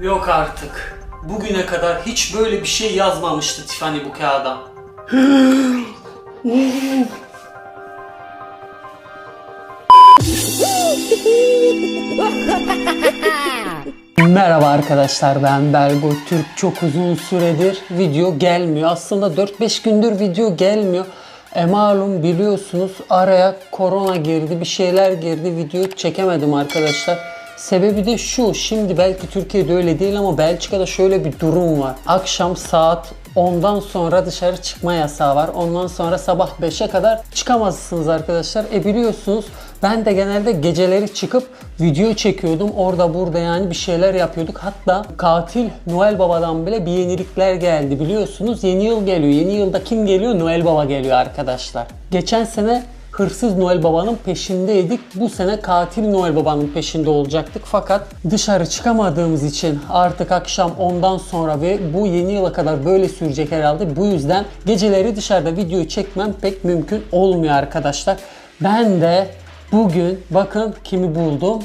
Yok artık. Bugüne kadar hiç böyle bir şey yazmamıştı Tiffany bu kağıda. Merhaba arkadaşlar ben Bergo Türk. Çok uzun süredir video gelmiyor. Aslında 4-5 gündür video gelmiyor. E malum biliyorsunuz araya korona girdi, bir şeyler girdi. Video çekemedim arkadaşlar. Sebebi de şu. Şimdi belki Türkiye'de öyle değil ama Belçika'da şöyle bir durum var. Akşam saat 10'dan sonra dışarı çıkma yasağı var. Ondan sonra sabah 5'e kadar çıkamazsınız arkadaşlar. E biliyorsunuz ben de genelde geceleri çıkıp video çekiyordum. Orada burada yani bir şeyler yapıyorduk. Hatta katil Noel Baba'dan bile bir yenilikler geldi. Biliyorsunuz yeni yıl geliyor. Yeni yılda kim geliyor? Noel Baba geliyor arkadaşlar. Geçen sene hırsız Noel Baba'nın peşindeydik. Bu sene katil Noel Baba'nın peşinde olacaktık. Fakat dışarı çıkamadığımız için artık akşam ondan sonra ve bu yeni yıla kadar böyle sürecek herhalde. Bu yüzden geceleri dışarıda video çekmem pek mümkün olmuyor arkadaşlar. Ben de bugün bakın kimi buldum.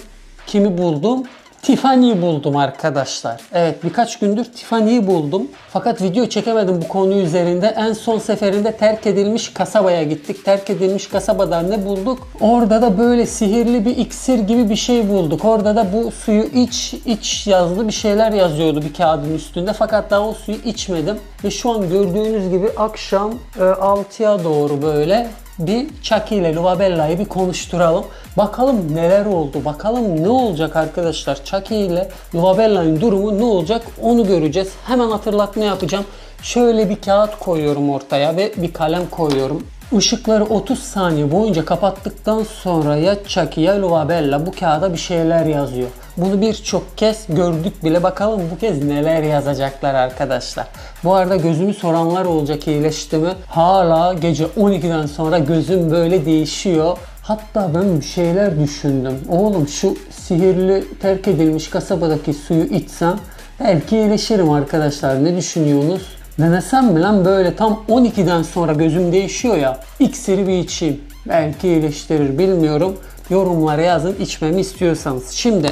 Kimi buldum? Tiffany'yi buldum arkadaşlar. Evet birkaç gündür Tiffany'yi buldum. Fakat video çekemedim bu konu üzerinde. En son seferinde terk edilmiş kasabaya gittik. Terk edilmiş kasabada ne bulduk? Orada da böyle sihirli bir iksir gibi bir şey bulduk. Orada da bu suyu iç iç yazdı bir şeyler yazıyordu bir kağıdın üstünde. Fakat daha o suyu içmedim. Ve şu an gördüğünüz gibi akşam e, 6'ya doğru böyle bir Chucky ile Luvabella'yı bir konuşturalım. Bakalım neler oldu. Bakalım ne olacak arkadaşlar. Chucky ile Luvabella'nın durumu ne olacak onu göreceğiz. Hemen hatırlatma yapacağım. Şöyle bir kağıt koyuyorum ortaya ve bir kalem koyuyorum. Işıkları 30 saniye boyunca kapattıktan sonra ya Chucky ya Luvabella bu kağıda bir şeyler yazıyor. Bunu birçok kez gördük bile bakalım bu kez neler yazacaklar arkadaşlar. Bu arada gözümü soranlar olacak iyileşti mi? Hala gece 12'den sonra gözüm böyle değişiyor. Hatta ben bir şeyler düşündüm. Oğlum şu sihirli terk edilmiş kasabadaki suyu içsem belki iyileşirim arkadaşlar. Ne düşünüyorsunuz? Denesem mi lan böyle tam 12'den sonra gözüm değişiyor ya. İksiri bir içeyim. Belki iyileştirir bilmiyorum. Yorumlara yazın içmemi istiyorsanız. Şimdi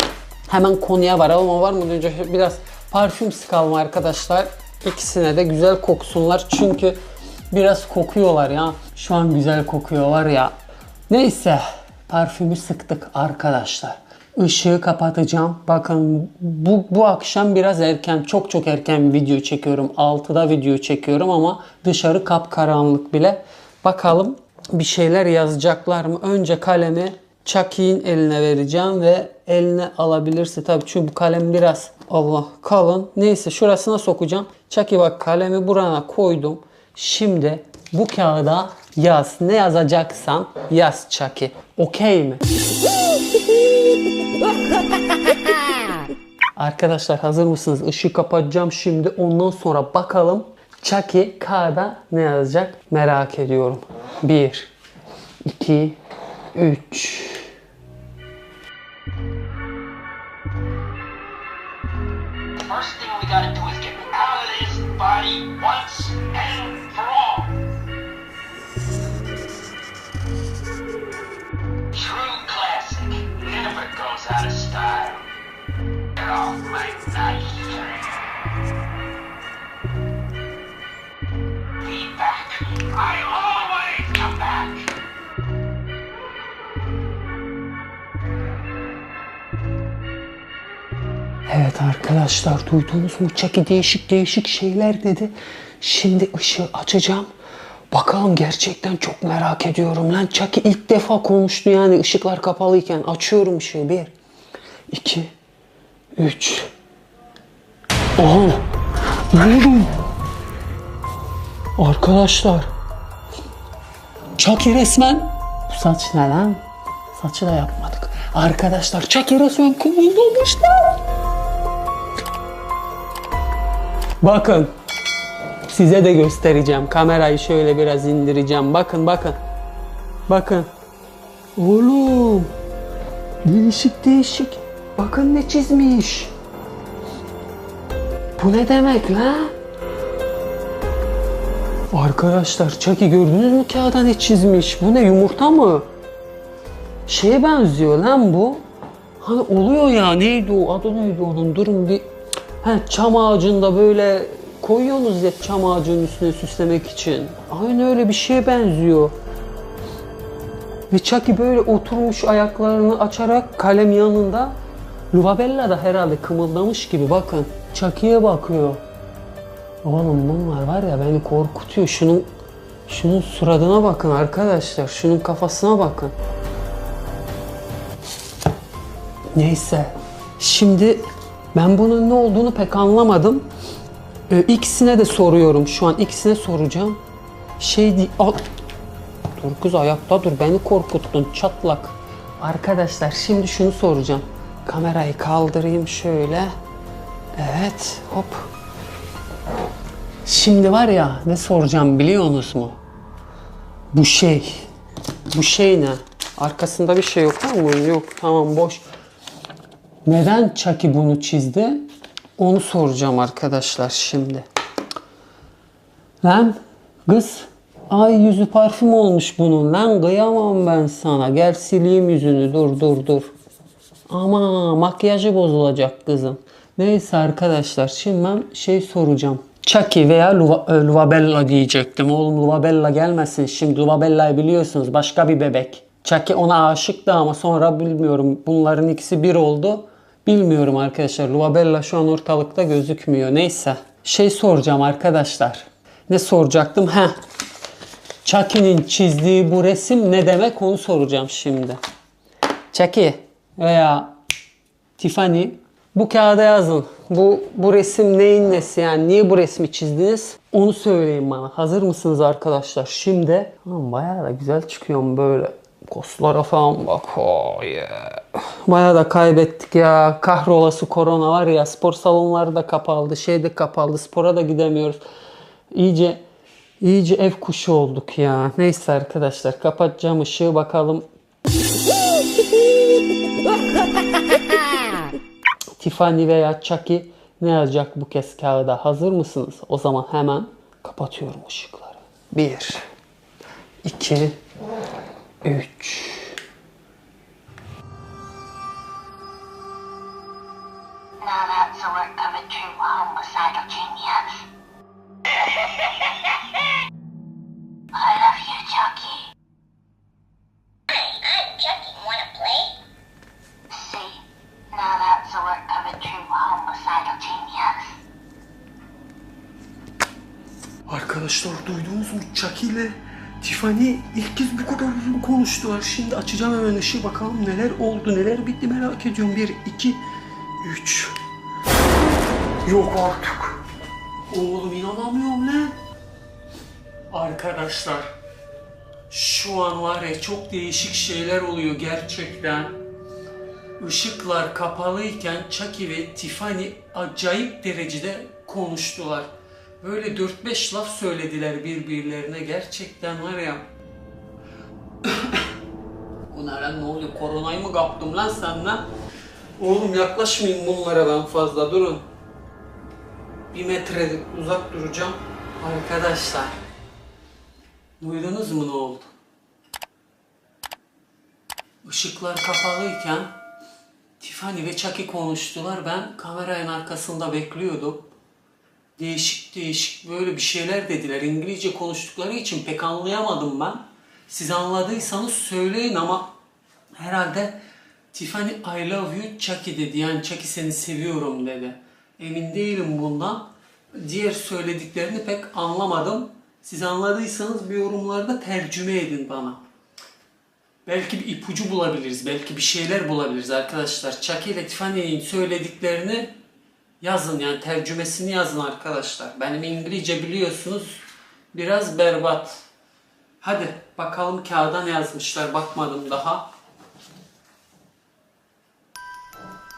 hemen konuya varalım ama var mı önce biraz parfüm sıkalım arkadaşlar. İkisine de güzel koksunlar çünkü biraz kokuyorlar ya. Şu an güzel kokuyorlar ya. Neyse parfümü sıktık arkadaşlar. Işığı kapatacağım. Bakın bu, bu akşam biraz erken, çok çok erken video çekiyorum. 6'da video çekiyorum ama dışarı kapkaranlık bile. Bakalım bir şeyler yazacaklar mı? Önce kalemi Chucky'in eline vereceğim ve eline alabilirse tabii çünkü bu kalem biraz Allah kalın. Neyse şurasına sokacağım. Chucky bak kalemi burana koydum. Şimdi bu kağıda yaz. Ne yazacaksan yaz Chucky. Okey mi? Arkadaşlar hazır mısınız? Işığı kapatacağım şimdi. Ondan sonra bakalım Chucky kağıda ne yazacak merak ediyorum. 1 2 3 First thing we gotta do is get out of this body once goes out of style. Get off my knife. Be back. I always come back. Evet arkadaşlar duydunuz mu? Chucky değişik değişik şeyler dedi. Şimdi ışığı açacağım. Bakalım gerçekten çok merak ediyorum lan. Chucky ilk defa konuştu yani ışıklar kapalıyken. Açıyorum ışığı. Bir, iki, üç. Aha! Oğlum! Arkadaşlar. Chucky resmen. Bu saç ne lan? Saçı da yapmadık. Arkadaşlar Chucky resmen kıvıldamışlar. Bakın. Size de göstereceğim. Kamerayı şöyle biraz indireceğim. Bakın bakın. Bakın. Oğlum. Değişik değişik. Bakın ne çizmiş. Bu ne demek la? Arkadaşlar Chucky gördünüz mü kağıda ne çizmiş? Bu ne yumurta mı? Şeye benziyor lan bu. Hani oluyor ya neydi o adı neydi onun durun bir He, çam ağacında böyle koyuyorsunuz ya çam ağacının üstüne süslemek için. Aynı öyle bir şeye benziyor. Ve Chucky böyle oturmuş ayaklarını açarak kalem yanında. Luvabella da herhalde kımıldamış gibi bakın. Chucky'ye bakıyor. Oğlum bunlar var ya beni korkutuyor. Şunun şunun suratına bakın arkadaşlar. Şunun kafasına bakın. Neyse. Şimdi ben bunun ne olduğunu pek anlamadım. Ee, ikisine de soruyorum şu an. İkisine soracağım. Şey Al. Dur kız ayakta dur. Beni korkuttun çatlak. Arkadaşlar şimdi şunu soracağım. Kamerayı kaldırayım şöyle. Evet hop. Şimdi var ya ne soracağım biliyorsunuz mu? Bu şey. Bu şey ne? Arkasında bir şey yok mu? Yok tamam boş. Neden Chucky bunu çizdi? Onu soracağım arkadaşlar şimdi. Lan kız ay yüzü parfüm olmuş bunun lan kıyamam ben sana gel sileyim yüzünü dur dur dur. Ama makyajı bozulacak kızım. Neyse arkadaşlar şimdi ben şey soracağım. Chucky veya Luva, e, Luvabella diyecektim. Oğlum Luvabella gelmesin şimdi. Luvabella'yı biliyorsunuz başka bir bebek. Chucky ona aşıktı ama sonra bilmiyorum. Bunların ikisi bir oldu. Bilmiyorum arkadaşlar. Luvabella şu an ortalıkta gözükmüyor. Neyse. Şey soracağım arkadaşlar. Ne soracaktım? Heh. Chucky'nin çizdiği bu resim ne demek onu soracağım şimdi. Chucky veya Tiffany bu kağıda yazın. Bu bu resim neyin nesi yani niye bu resmi çizdiniz? Onu söyleyin bana. Hazır mısınız arkadaşlar? Şimdi Aman bayağı da güzel çıkıyorum böyle. Koslara falan bak. Oh yeah. Bayağı da kaybettik ya. Kahrolası korona var ya. Spor salonları da kapalı. Şey de kapalı. Spora da gidemiyoruz. İyice iyice ev kuşu olduk ya. Neyse arkadaşlar kapatacağım ışığı bakalım. Tiffany veya Chucky ne yazacak bu kez kağıda? Hazır mısınız? O zaman hemen kapatıyorum ışıkları. 1 2 3 Şimdi açacağım hemen ışığı bakalım neler oldu, neler bitti merak ediyorum. Bir, iki, üç. Yok artık. Oğlum inanamıyorum lan. Arkadaşlar şu an var ya çok değişik şeyler oluyor gerçekten. Işıklar kapalıyken Chucky ve Tiffany acayip derecede konuştular. Böyle 4-5 laf söylediler birbirlerine. Gerçekten var ya. Bu ne lan ne oluyor? Koronayı mı kaptım lan sen lan? Oğlum yaklaşmayın bunlara ben fazla durun. Bir metre uzak duracağım. Arkadaşlar. Duydunuz mu ne oldu? Işıklar kapalıyken Tiffany ve Chucky konuştular. Ben kameranın arkasında bekliyordum. Değişik değişik böyle bir şeyler dediler. İngilizce konuştukları için pek anlayamadım ben. Siz anladıysanız söyleyin ama herhalde Tiffany I love you Chucky dedi. Yani Chucky seni seviyorum dedi. Emin değilim bundan. Diğer söylediklerini pek anlamadım. Siz anladıysanız bir yorumlarda tercüme edin bana. Belki bir ipucu bulabiliriz. Belki bir şeyler bulabiliriz arkadaşlar. Chucky ile Tiffany'nin söylediklerini yazın yani tercümesini yazın arkadaşlar. Benim İngilizce biliyorsunuz biraz berbat. Hadi bakalım kağıda ne yazmışlar bakmadım daha.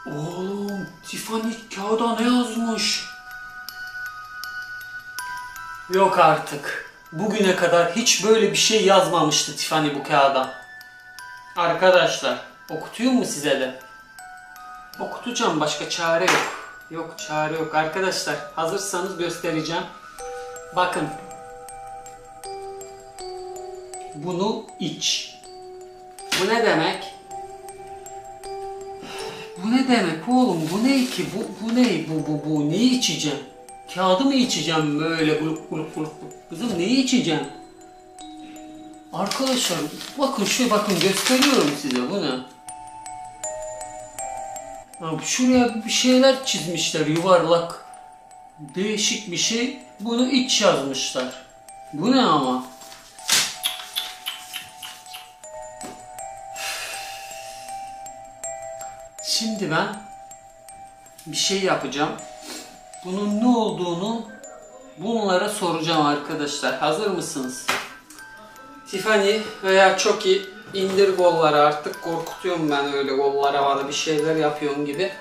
Oğlum Tiffany kağıda ne yazmış? Yok artık. Bugüne kadar hiç böyle bir şey yazmamıştı Tiffany bu kağıda. Arkadaşlar okutayım mu size de? Okutacağım başka çare yok. Yok çare yok. Arkadaşlar hazırsanız göstereceğim. Bakın. Bunu iç. Bu ne demek? Bu ne demek oğlum? Bu ne ki? Bu, bu ne? Bu, bu, bu. Ne içeceğim? Kağıdı mı içeceğim böyle gulup gulup? gulup? Kızım neyi içeceğim? Arkadaşlar bakın şu bakın gösteriyorum size bu ne? Abi şuraya bir şeyler çizmişler yuvarlak. Değişik bir şey. Bunu iç yazmışlar. Bu ne ama? Şimdi ben bir şey yapacağım. Bunun ne olduğunu bunlara soracağım arkadaşlar. Hazır mısınız? Tiffany veya Chucky indir golları artık korkutuyorum ben öyle gollar havada bir şeyler yapıyorum gibi.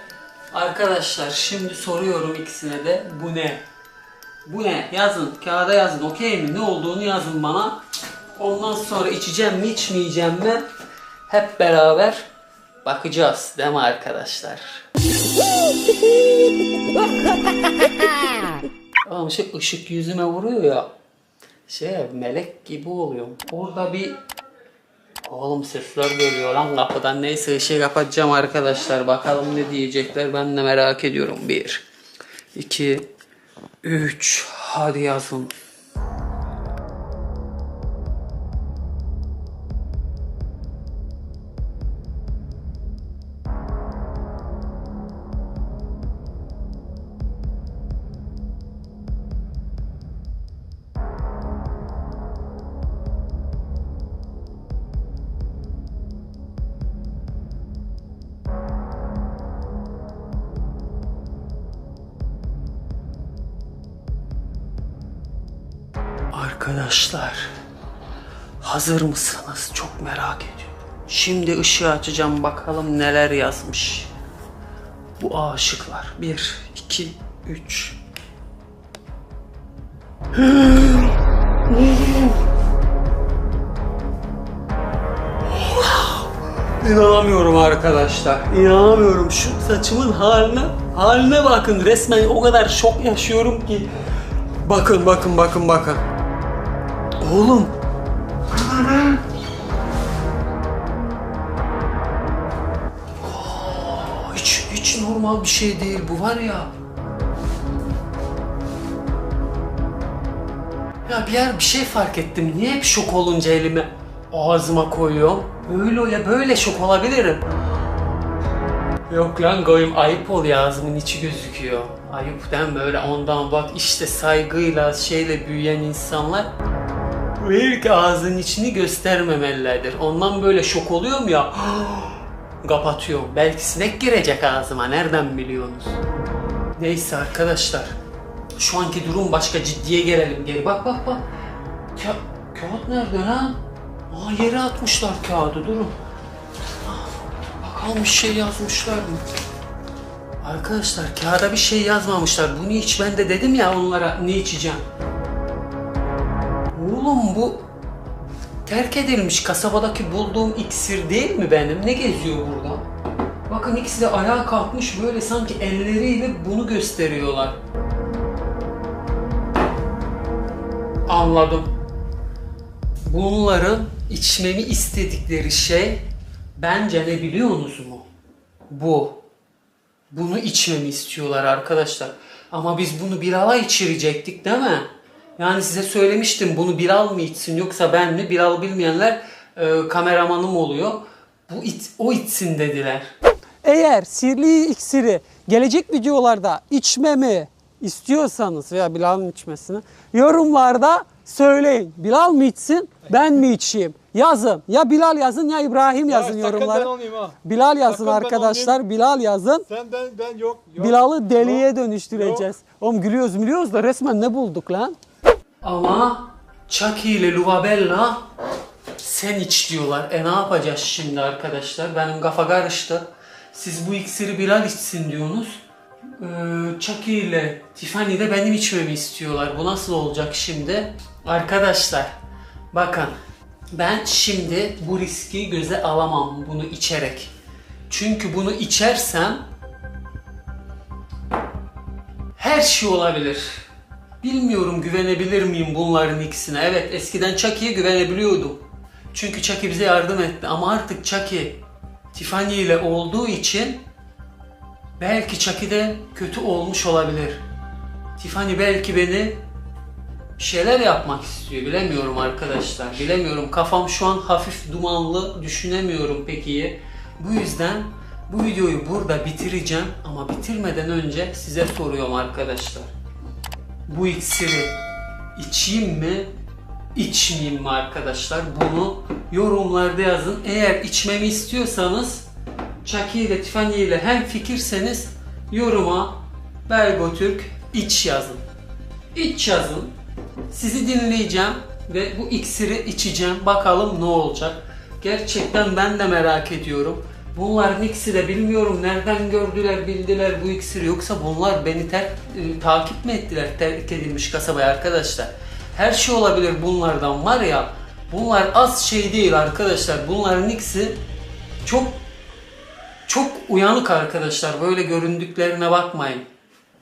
Arkadaşlar şimdi soruyorum ikisine de bu ne? Bu ne? Yazın. Kağıda yazın. Okey mi? Ne olduğunu yazın bana. Ondan sonra içeceğim mi içmeyeceğim mi? Hep beraber bakacağız. Değil mi arkadaşlar? Ama şey ışık yüzüme vuruyor ya. Şey melek gibi oluyorum. Orada bir Oğlum sesler geliyor lan kapıdan. Neyse ışığı kapatacağım arkadaşlar. Bakalım ne diyecekler. Ben de merak ediyorum. Bir, iki, üç. Hadi yazın. Arkadaşlar hazır mısınız? Çok merak ediyorum. Şimdi ışığı açacağım bakalım neler yazmış. Bu aşıklar. Bir, iki, üç. İnanamıyorum arkadaşlar. İnanamıyorum. Şu saçımın haline, haline bakın. Resmen o kadar şok yaşıyorum ki. Bakın bakın bakın bakın. Oğlum. Aa, Hiç, hiç normal bir şey değil bu var ya. Ya bir yer bir şey fark ettim. Niye hep şok olunca elimi ağzıma koyuyorum? Böyle ya böyle şok olabilirim. Yok lan koyayım ayıp oluyor ağzımın içi gözüküyor. Ayıp değil böyle ondan bak işte saygıyla şeyle büyüyen insanlar belki ağzının içini göstermemelilerdir. Ondan böyle şok oluyorum ya kapatıyorum. Belki sinek girecek ağzıma nereden biliyorsunuz? Neyse arkadaşlar şu anki durum başka ciddiye gelelim geri bak bak bak. Ka- kağıt nerede lan? Aa yere atmışlar kağıdı durun. Bakalım bir şey yazmışlar mı? Arkadaşlar kağıda bir şey yazmamışlar. Bunu iç ben de dedim ya onlara ne içeceğim. Bu terk edilmiş kasabadaki bulduğum iksir değil mi benim? Ne geziyor burada? Bakın ikisi de ayağa kalkmış böyle sanki elleriyle bunu gösteriyorlar. Anladım. Bunların içmemi istedikleri şey bence ne biliyorsunuz mu? Bu. Bunu içmemi istiyorlar arkadaşlar. Ama biz bunu Bilal'a içirecektik değil mi? Yani size söylemiştim bunu Bilal mı içsin yoksa ben mi? Bilal bilmeyenler e, kameramanım oluyor. Bu it, o içsin dediler. Eğer sirli iksiri gelecek videolarda içmemi istiyorsanız veya Bilal'ın içmesini yorumlarda söyleyin. Bilal mı içsin ben mi içeyim? Yazın. Ya Bilal yazın ya İbrahim yazın sakın ben yorumlara. olmayayım ha. Bilal yazın Sakın arkadaşlar. Bilal yazın. Sen ben ben yok. yok. Bilal'ı deliye Yok. dönüştüreceğiz. Oğlum gülüyoruz gülüyoruz da resmen ne bulduk lan? Ama Chucky ile Luvabella sen iç diyorlar. E ne yapacağız şimdi arkadaşlar? Benim kafa karıştı. Siz bu iksiri Bilal içsin diyorsunuz. Ee, Chucky ile Tiffany de benim içmemi istiyorlar. Bu nasıl olacak şimdi? Arkadaşlar bakın ben şimdi bu riski göze alamam bunu içerek. Çünkü bunu içersem her şey olabilir. Bilmiyorum güvenebilir miyim bunların ikisine. Evet eskiden Chucky'ye güvenebiliyordum. Çünkü Chucky bize yardım etti ama artık Chucky Tiffany ile olduğu için Belki Chucky'de kötü olmuş olabilir. Tiffany belki beni şeyler yapmak istiyor. Bilemiyorum arkadaşlar. Bilemiyorum. Kafam şu an hafif dumanlı. Düşünemiyorum pek iyi. Bu yüzden bu videoyu burada bitireceğim. Ama bitirmeden önce size soruyorum arkadaşlar. Bu iksiri içeyim mi? içmeyeyim mi arkadaşlar? Bunu yorumlarda yazın. Eğer içmemi istiyorsanız Chucky ile Tiffany ile hem fikirseniz yoruma Belgo Türk iç yazın. İç yazın. Sizi dinleyeceğim ve bu iksiri içeceğim. Bakalım ne olacak. Gerçekten ben de merak ediyorum. Bunların ikisi de bilmiyorum nereden gördüler, bildiler bu iksiri yoksa bunlar beni ter, e, takip mi ettiler terk edilmiş kasabaya arkadaşlar. Her şey olabilir bunlardan var ya. Bunlar az şey değil arkadaşlar. Bunların ikisi çok çok uyanık arkadaşlar. Böyle göründüklerine bakmayın.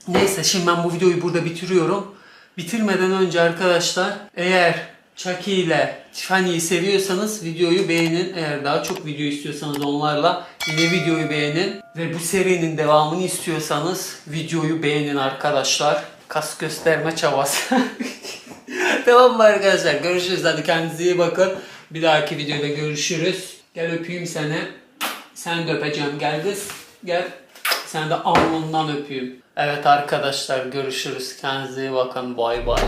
Neyse şimdi ben bu videoyu burada bitiriyorum. Bitirmeden önce arkadaşlar eğer Chucky ile Tiffany'yi seviyorsanız videoyu beğenin. Eğer daha çok video istiyorsanız onlarla yine videoyu beğenin. Ve bu serinin devamını istiyorsanız videoyu beğenin arkadaşlar. Kas gösterme çabası. tamam mı arkadaşlar? Görüşürüz. Hadi kendinize iyi bakın. Bir dahaki videoda görüşürüz. Gel öpeyim seni. Sen de öpeceğim. Gel kız. Gel. Sen de alnından öpeyim. Evet arkadaşlar görüşürüz. Kendinize iyi bakın. Bay bay.